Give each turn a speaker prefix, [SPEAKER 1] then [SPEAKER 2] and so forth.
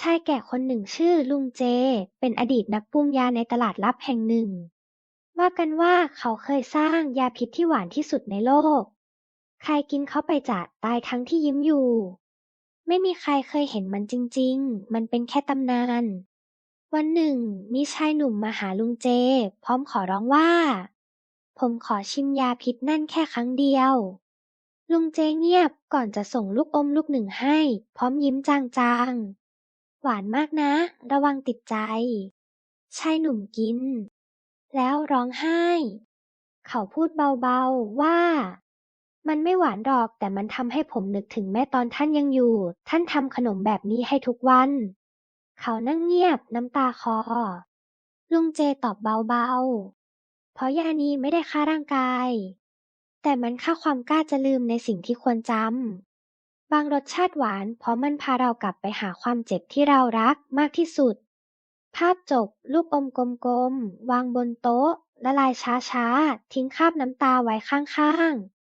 [SPEAKER 1] ชายแก่คนหนึ่งชื่อลุงเจ เป็นอดีตนักปรุงยาในตลาดลับแห่งหนึ่ง ว่ากันว่าเขาเคยสร้างยาพิษที่หวานที่สุดในโลก ใครกินเข้าไปจะตายทั้งที่ยิ้มอยู่ ไม่มีใครเคยเห็นมันจริง ๆ มันเป็นแค่ตำนาน วันหนึ่ง มีชายหนุ่มมาหาลุงเจ พร้อมขอร้องว่า ผมขอชิมยาพิษนั่นแค่ครั้งเดียวลุงเจเงียบก่อนจะส่งลูกอมลูกหนึ่งให้ พร้อมยิ้มจาง หวานมากนะ ระวังติดใจ ชายหนุ่มกิน แล้วร้องไห้ เขาพูดเบาๆว่า มันไม่หวานหรอกแต่มันทำให้ผมนึกถึงแม่ตอนท่านยังอยู่ ท่านทำขนมแบบนี้ให้ทุกวัน เขานั่งเงียบน้ำตาคอ ลุงเจตอบเบาๆ เพราะยานี้ไม่ได้ฆ่าร่างกาย แต่มันฆ่าความกล้าจะลืมในสิ่งที่ควรจำ บางรสชาติหวาน เพราะมันพาเรากลับไปหาความเจ็บที่เรารักมากที่สุด ภาพจบ ลูกอมกลม ๆ วางบนโต๊ะ ละลายช้า ๆ ทิ้งคราบน้ำตาไว้ข้าง ๆ